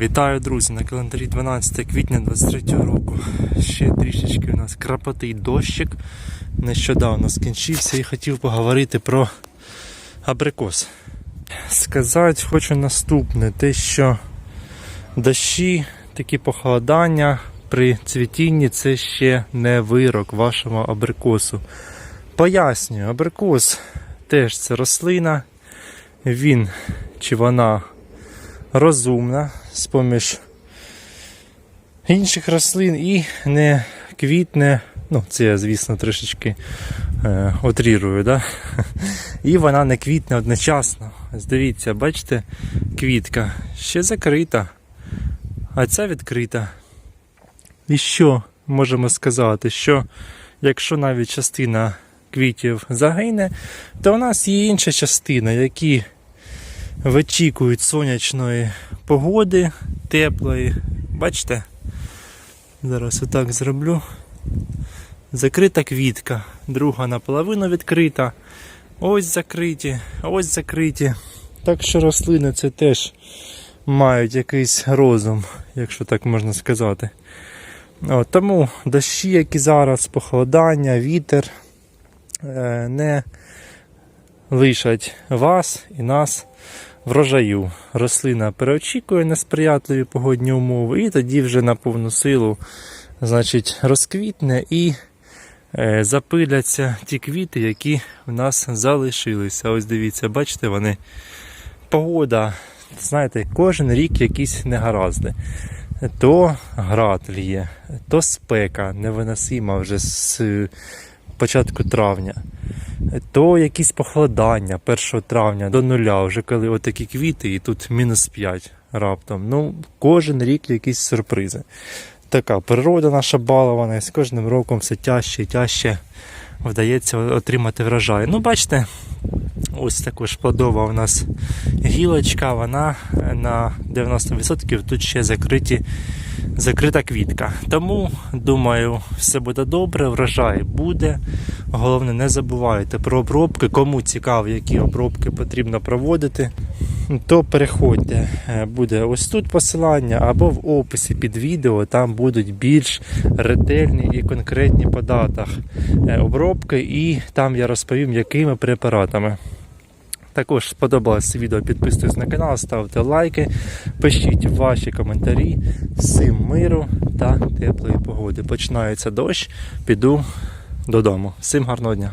Вітаю, друзі! На календарі 12 квітня 23 року. Ще трішечки у нас крапотий дощик. Нещодавно скінчився і хотів поговорити про абрикос. Сказати хочу наступне: те, що дощі, такі похолодання при цвітінні це ще не вирок вашому абрикосу. Пояснюю, абрикос теж це рослина. Він чи вона розумна з-поміж інших рослин і не квітне. Ну, це я, звісно, трішечки е, отрірую, да? І вона не квітне одночасно. Ось Дивіться, бачите, квітка ще закрита, а ця відкрита. І що можемо сказати? Що якщо навіть частина квітів загине, то у нас є інша частина, які вичікують сонячної погоди, теплої. Бачите? Зараз отак зроблю. Закрита квітка, друга наполовину відкрита. Ось закриті, ось закриті. Так що рослини це теж мають якийсь розум, якщо так можна сказати. От, тому дощі, які зараз, похолодання, вітер е, не лишать вас і нас врожаю. Рослина переочікує несприятливі погодні умови, і тоді вже на повну силу значить, розквітне і е, запиляться ті квіти, які в нас залишилися. Ось дивіться, бачите, вони погода, знаєте, кожен рік якісь негаразди. То град лє, то спека невиносима вже з початку травня то якісь похолодання 1 травня до нуля, вже коли отакі квіти, і тут мінус 5 раптом. Ну, кожен рік якісь сюрпризи. Така природа наша балована, з кожним роком все тяжче і тяжче вдається отримати врожай. Ну, бачите, ось також плодова у нас гілочка, вона на 90% тут ще закриті. Закрита квітка. Тому, думаю, все буде добре, врожай буде. Головне, не забувайте про обробки. Кому цікаво, які обробки потрібно проводити, то переходьте. Е, Буде ось тут посилання або в описі під відео. Там будуть більш ретельні і конкретні по датах е, обробки, і там я розповім, якими препаратами. Також сподобалось це відео, підписуйтесь на канал, ставте лайки, пишіть ваші коментарі. Всім миру та теплої погоди. Починається дощ, піду додому. Всім гарного дня!